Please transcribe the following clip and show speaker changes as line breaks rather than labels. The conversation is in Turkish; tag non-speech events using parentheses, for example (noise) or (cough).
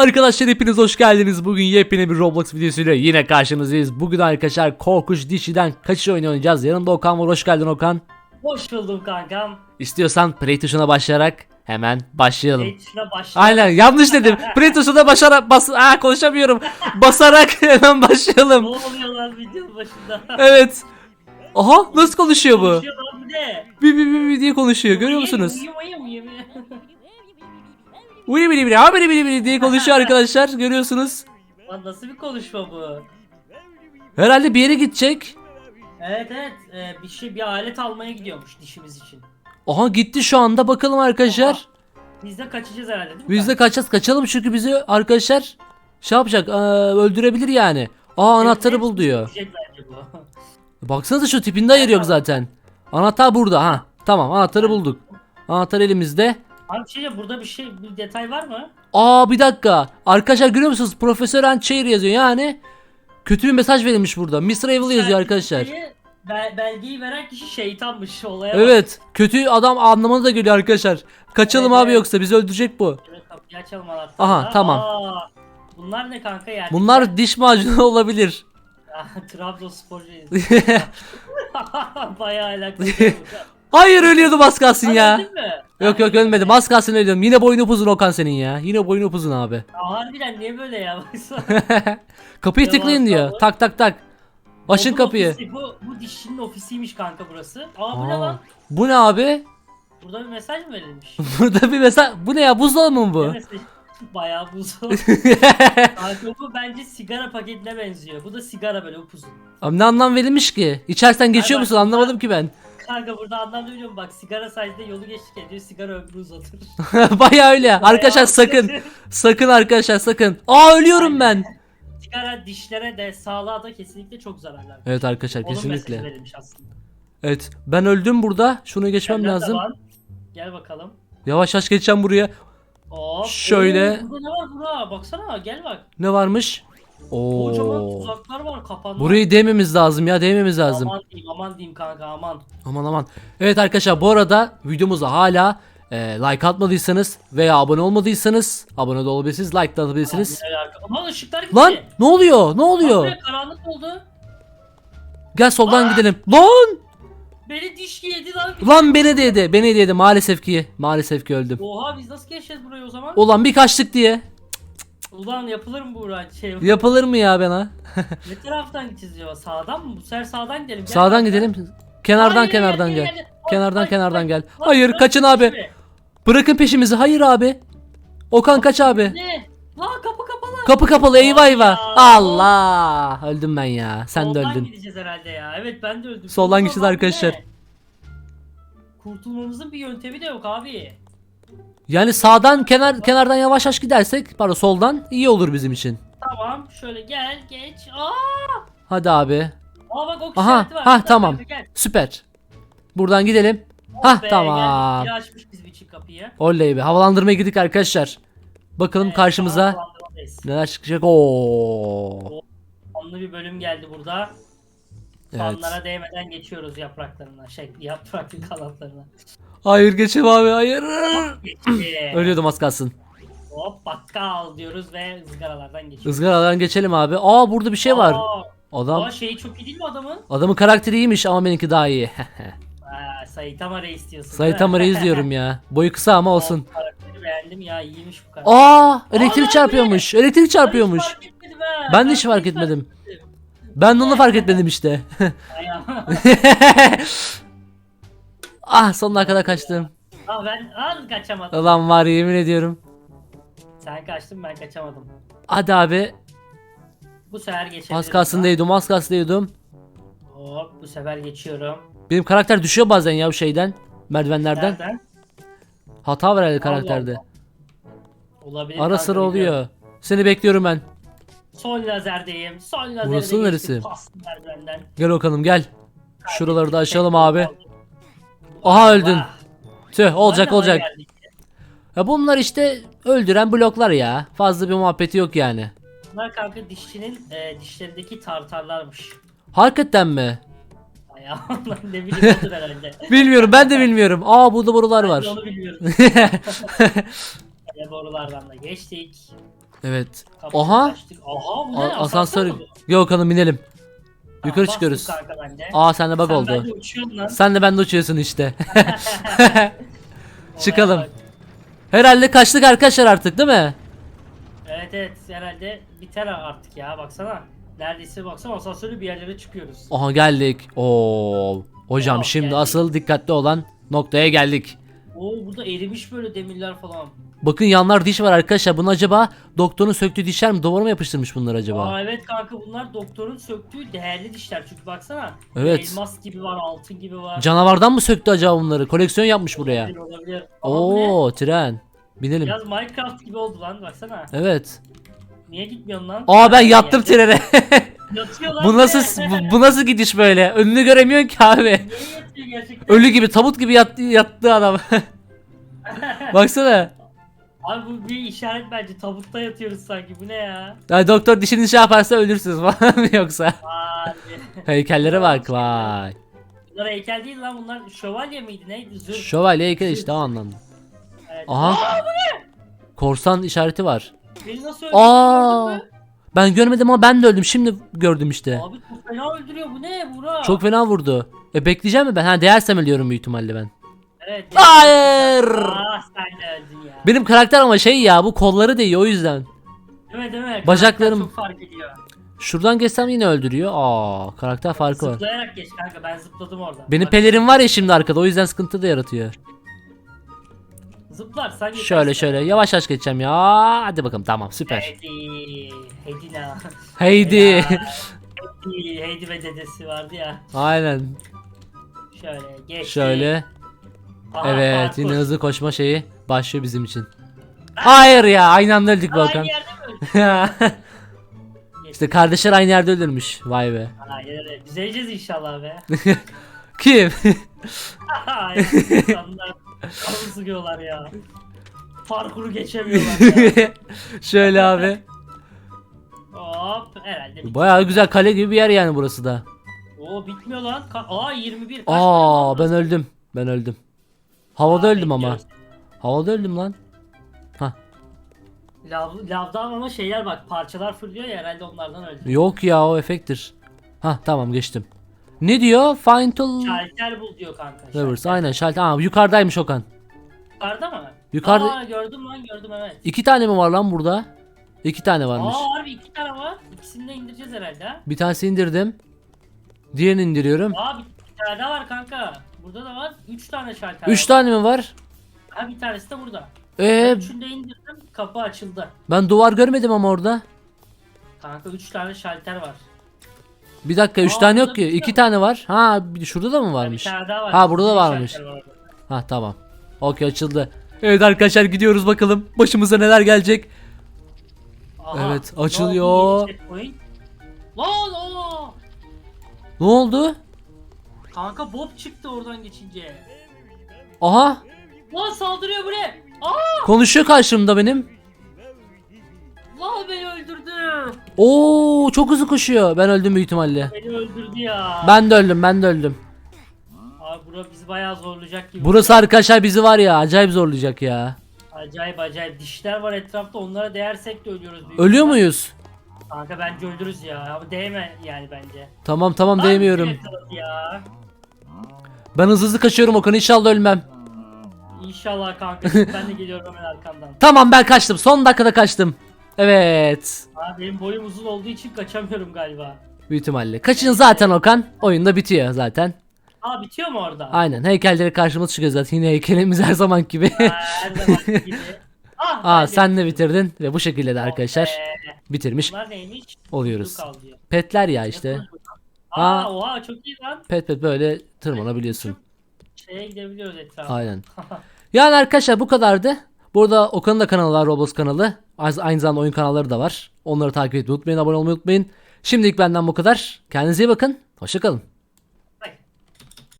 Arkadaşlar hepiniz hoş geldiniz. Bugün yepyeni bir Roblox videosuyla yine karşınızdayız. Bugün arkadaşlar korkunç dişiden kaçış oyunu oynayacağız. Yanımda Okan var. Hoş geldin Okan.
Hoş buldum kankam.
İstiyorsan play tuşuna başlayarak hemen başlayalım.
Evet şuna başla.
Aynen yanlış dedim. (laughs) Play tuşuna başarak bas Aa, konuşamıyorum. Basarak (laughs) hemen
Ne
başlayalım.
oluyor lan videonun başında?
Evet. Aha nasıl konuşuyor bu?
Konuşuyor lan bu ne?
Bir bir bir bir diye konuşuyor. Görüyor musunuz?
Uyum uyum uyum uyum.
Uy bili bili ha bili bili bili diye konuşuyor (laughs) arkadaşlar. Görüyorsunuz.
Lan nasıl bir konuşma bu?
Herhalde bir yere gidecek.
Evet evet ee, bir şey bir alet almaya gidiyormuş dişimiz için.
Aha gitti şu anda bakalım arkadaşlar.
Biz de kaçacağız herhalde değil mi?
Biz de kaçacağız kaçalım çünkü bizi arkadaşlar şey yapacak ee, öldürebilir yani. Aa anahtarı
Evet,
bul diyor.
bu.
Baksanıza şu tipinde ayır yok zaten. Anahtar burada ha. Tamam anahtarı bulduk. Anahtar elimizde.
Abi şey ya, burada bir şey bir detay var mı?
Aa bir dakika. Arkadaşlar görüyor musunuz? Profesör Chair yazıyor yani. Kötü bir mesaj verilmiş burada. Mr. Evil yazıyor arkadaşlar.
Belgeyi- Bel- belgeyi veren kişi şeytanmış olaya bak.
Evet. Kötü adam anlamına da geliyor arkadaşlar. Kaçalım
Evet,
abi
evet.
yoksa bizi öldürecek bu.
Şöyle kapıyı açalım anahtarla.
Aha, tamam.
Aa, bunlar ne kanka yer?
Bunlar diş macunu (laughs) olabilir.
Trabzonsporcuyuz. (laughs) (laughs) Bayağı alakalı.
Hayır ölüyordum az kalsın ya.
Anladın mı?
Yok yok ölmedim az kalsın ölüyorum. Yine boynu upuzun Okan senin ya. Yine boynu upuzun abi.
Ya harbiden niye böyle ya (laughs) baksana. (laughs)
kapıyı tıklayın diyor. Tak tak tak. Açın kapıyı.
ofisi, bu, bu dişçinin ofisiymiş kanka burası. Aa bu ne
Aa,
lan?
bu ne abi?
Burada bir mesaj mı verilmiş? (laughs)
Burada bir mesaj. Bu ne ya buzdolabı mı
Ne
bu?
mesaj? (laughs) Bayağı buzlu. (laughs) kanka bu bence sigara paketine benziyor. Bu da sigara böyle upuzun.
Abi ne anlam verilmiş ki? İçeristen geçiyor musun? Anlamadım ki ben. (laughs)
Kanka burada anlam biliyorum bak sigara sayesinde yolu geçtik ediyor sigara ömrü uzatır.
Baya öyle. Arkadaşlar
Bayağı-
sakın. Sakın arkadaşlar sakın. Aa ölüyorum ben.
sigara dişlere de sağlığa da kesinlikle çok zararlı.
Evet arkadaşlar
Onun mesajı
kesinlikle.
verilmiş aslında.
Evet ben öldüm burada. Şunu geçmem
Senden de
lazım.
var. Gel bakalım.
Yavaş yavaş geçeceğim buraya.
Hop.
Şöyle.
Oo, burada ne var burada? Baksana gel bak.
Ne varmış?
Kocaman
Oo.
tuzaklar var kapanma.
Burayı değmemiz lazım ya değmemiz lazım.
Aman diyeyim aman diyeyim kanka aman.
Aman aman. Evet arkadaşlar bu arada videomuza hala e, like atmadıysanız veya abone olmadıysanız abone de olabilirsiniz like de atabilirsiniz.
Aman ışıklar gitti.
Lan ne oluyor? Ne oluyor?
Buraya karanlık oldu.
Gel soldan gidelim. Lan!
Beni diş yedi lan.
Lan beni de yedi. Beni de yedi maalesef ki. Maalesef ki öldüm.
Oha biz nasıl geçeceğiz burayı o zaman?
Ulan bir kaçtık diye.
Ulan yapılır mı bu uğraş şey?
Yapılır mı ya bana? (laughs)
ne taraftan gideceğiz ya? Sağdan mı? Bu sefer sağdan gidelim. Gel
Sağdan gidelim. Kenardan
Hayır,
kenardan gel.
hayır.
Kenardan kenardan gel.
ay.
Hayır kaçın abi. Bırakın peşimizi. Hayır abi. Okan kaç abi.
Ne? Lan kapalı.
Kapı kapalı eyvah eyvah. Allah. Öldüm ben ya. Sen de
Soldan
öldün.
gideceğiz herhalde ya. Evet ben de öldüm.
Soldan
Kurtulmamız
gideceğiz arkadaşlar.
ne? Kurtulmamızın bir yöntemi de yok abi.
Yani sağdan kenar kenardan yavaş yavaş gidersek pardon soldan iyi olur bizim için.
Tamam şöyle gel geç. Aa!
Hadi abi.
Aa bak ok
Aha,
işareti var.
ha,
Gel,
tamam.
gel, gel.
Süper. Buradan gidelim. Hah
Be,
tamam.
geldik. Biri açmış bizim için kapıyı.
Oley be. Havalandırmaya girdik arkadaşlar. Bakalım
Evet,
karşımıza
havalandırmadayız.
neler çıkacak. Oo.
Fanlı bir bölüm geldi burada.
Evet.
Fanlara değmeden geçiyoruz yapraklarına. Şey yapraklı kanatlarına.
Hayır geçem abi hayır. Ölüyordum az kalsın.
Hop bakkal diyoruz ve ızgaralardan geçiyoruz.
Izgaradan geçelim abi. Aa burada bir şey var. Adam
Aa şeyi çok iyi değil mi adamın?
adamın karakteri iyiymiş ama benimki daha iyi. (laughs)
Aa, Saitama Reis diyorsun.
Saitama
değil mi?
Reis diyorum ya. Boyu kısa ama olsun.
Karakteri beğendim ya iyiymiş bu karakter.
Aa elektrik
Aa,
çarpıyormuş. Elektrik
Ben hiç
çarpıyormuş.
fark etmedim ha.
Ben de hiç fark etmedim. Ben de onu fark etmedim işte. (laughs) ah sonuna kadar kaçtım.
Aa ben az kaçamadım.
Ulan var ya, yemin ediyorum.
Sen kaçtın ben kaçamadım.
Hadi abi.
Bu sefer geçebilirim.
Az kalsın değdim az kalsın değdim.
Hop bu sefer geçiyorum.
Benim karakter düşüyor bazen ya bu şeyden. Merdivenlerden.
Nereden?
Hata var herhalde
Allah
karakterde.
Olabilir.
Ara
kanka,
sıra
bilmiyorum.
oluyor. Seni bekliyorum ben.
Son lazerdeyim. Son lazerde
Burası
geçtim.
neresi?
Bastım merdivenden.
Gel Okan'ım gel. Şuraları da açalım
Tek
abi. Aha öldün.
Allah.
Tüh olacak olacak.
hava geldik.
Ya bunlar işte öldüren bloklar ya. Fazla bir muhabbeti yok yani.
Bunlar kanka dişçinin e, dişlerindeki tartarlarmış.
Hakikaten mi?
Ay (laughs) Allah ne bileyim odur herhalde. (laughs)
Bilmiyorum ben de (laughs) bilmiyorum. Aa burada borular
Ben
var.
onu bilmiyorum. Böyle borulardan da geçtik.
Evet.
Kapıyı
Aha.
açtık. Aha bu ne?
A- asansör.
mü bu?
Yok hanım binelim.
Tamam,
Yukarı
bastım
çıkıyoruz.
Kanka.
Aa sende bak
Sen
oldu.
bende uçuyorsun lan.
Sen de bende uçuyorsun işte. (laughs) (laughs)
Olaya
çıkalım.
bak.
Herhalde kaçtık arkadaşlar artık değil mi?
Evet evet herhalde biter artık ya baksana. Neredeyse baksana asansörü bir yerlere çıkıyoruz.
Aha geldik. Oo. Hocam
Tamam,
şimdi
geldik.
asıl dikkatli olan noktaya geldik.
Oo burada erimiş böyle demirler falan.
Bakın yanlar diş var arkadaşlar. Bunu acaba doktorun söktüğü dişler mi? Duvara mı yapıştırmış bunlar acaba?
Aa evet kanka bunlar doktorun söktüğü değerli dişler çünkü baksana.
Evet.
Elmas gibi var, altın gibi var.
Canavardan mı söktü acaba bunları? Koleksiyon yapmış buraya.
Olabilir, olabilir. Ne?
Oo tren. Binelim.
Biraz Minecraft gibi oldu lan baksana.
Evet.
Niye gitmiyorsun lan?
Aa ben yattım trene. (laughs)
Yatıyor lan.
bu nasıl bu, bu nasıl gidiş böyle? Önünü göremiyorsun ki abi.
Niye yatıyor gerçekten?
Ölü gibi tabut gibi yattı, yattı adam. (laughs) Baksana.
Abi bu bir işaret bence tabutta yatıyoruz sanki bu ne ya?
Ya doktor dişini şey yaparsa ölürsünüz (laughs) falan mı yoksa?
Abi.
Heykellere bak vay.
Bunlar heykel değil lan bunlar şövalye miydi neydi zırh.
Şövalye heykel işte o anlamda.
Evet.
Aha. Korsan işareti var.
Beni nasıl öldürdü
Aa. Ben görmedim ama ben de öldüm. Şimdi gördüm işte.
Abi fena öldürüyor bu ne Burak?
Çok fena vurdu. E bekleyeceğim mi ben? Ha değersem ölüyorum büyük ihtimalle ben.
Evet.
Hayır.
Aa sen de öldün ya.
Benim karakter ama şey ya bu kolları değiyor o yüzden.
Değil mi değil mi?
Bacaklarım-
Karakter Çok fark ediyor.
Şuradan geçsem yine öldürüyor. Aa karakter farkı var.
Zıplayarak geç kanka ben zıpladım orada.
Benim
Bak,
pelerin var ya şimdi arkada o yüzden sıkıntı da yaratıyor.
Zıplarsan geçersin.
Şöyle şöyle yavaş yavaş geçeceğim ya. Hadi bakalım tamam süper.
Heydi. Heydina.
Haydi.
Heydi ve dedesi vardı ya.
Aynen.
Şöyle geç.
Şöyle.
Aha,
Evet
parkur.
yine hızlı koşma şeyi başlıyor bizim için. Hayır ya aynı anda öldük Volkan.
Aynı yerde mi (laughs) öldük?
işte kardeşler aynı yerde ölürmüş. Vay be.
Evet. Düzeleceğiz inşallah be. (laughs)
Kim?
Hayır. İnsanlar (laughs) sıkıyorlar ya. Parkuru geçemiyorlar ya.
Şöyle abi.
Herhalde.
Bayağı güzel kale gibi bir yer yani burası da.
Oo bitmiyor lan. Ka- Aa 21. Kaç
Aa ben öldüm. Ben öldüm. Havada
Aa,
öldüm ama.
bekliyoruz.
Havada öldüm lan.
Lav, lavdan ama şeyler bak parçalar fırlıyor ya herhalde onlardan öldü.
Yok ya o efekttir. Ha tamam geçtim. Ne diyor? Find all
Şalter bul diyor kanka.
levers.
şalter.
Aynen şalter. Aa yukarıdaymış Okan.
Yukarıda mı?
Yukarıda-
Aa gördüm lan gördüm evet.
İki tane mi var lan burada? İki tane varmış.
Aa harbi iki tane var. İkisini de indireceğiz herhalde ha.
Bir tanesi indirdim. Diğerini indiriyorum.
Aa bir, bir tane daha var kanka. Burada da var. Üç tane şalter
Üç
var.
tane mi var?
Ha bir tanesi de burada.
Ee,
Ben üçünü de indirdim. Kapı açıldı.
ben duvar görmedim ama orada.
Kanka üç tane şalter var.
Bir dakika üç
Aa,
tane
burada
yok ki.
bir
İki
tane.
tane var. Ha bir- şurada da mı
Ha, bir
varmış?
tane daha var.
Ha, burada da
Bir
varmış.
şalter var orada.
Ha tamam. Okey açıldı. Evet arkadaşlar gidiyoruz bakalım. Başımıza neler gelecek.
Aha,
Evet, açılıyor.
Yeni checkpoint. Lan aa!
Ne oldu?
Kanka Bob çıktı oradan geçince.
Aha
Lan saldırıyor bu ne? Aa!
konuşuyor karşımda benim.
Lan beni öldürdü.
Oo çok hızlı koşuyor. Ben öldüm büyük ihtimalle.
Beni öldürdü ya.
Ben de öldüm ben de öldüm.
Abi bura bizi bayağı zorlayacak gibi.
Burası arkadaşlar bizi var ya acayip zorlayacak ya.
Acayip acayip dişler var etrafta onlara değersek de ölüyoruz. büyük
Ölüyor
ihtimal.
muyuz?
Kanka bence öldürürüz ya. Ama değme yani bence.
Tamam tamam
Lan
değmiyorum.
Ya.
Ben hızlı hızlı kaçıyorum Okan inşallah ölmem.
İnşallah kanka. (laughs) Ben de geliyorum hemen arkandan.
Tamam ben kaçtım. Son dakikada kaçtım. Evet.
Abi benim boyum uzun olduğu için kaçamıyorum galiba.
Büyük ihtimalle. Kaçın zaten Okan. Oyunda bitiyor zaten.
Aa bitiyor mu orada?
Aynen heykelleri karşımıza çıkıyor zaten. Yine heykelimiz her zaman gibi.
Aa, her zaman (laughs) gibi. Ah,
Aa sen de bitirdin ve bu şekilde de arkadaşlar
Ee,
bitirmiş
bunlar neymiş?
oluyoruz. Petler ya işte.
Yapılır bu. Aa,
Aa.
oha çok iyi lan.
Pet pet böyle tırmanabiliyorsun.
Şeye gidebiliyoruz etrafa.
Aynen. (laughs) Yani arkadaşlar bu kadardı. Burada Okan'ın da kanalı var Roblox kanalı. Aynı aynı zamanda oyun kanalları da var. Onları takip etmeyi unutmayın, abone olmayı unutmayın. Şimdilik benden bu kadar. Kendinize iyi bakın. Hoşçakalın.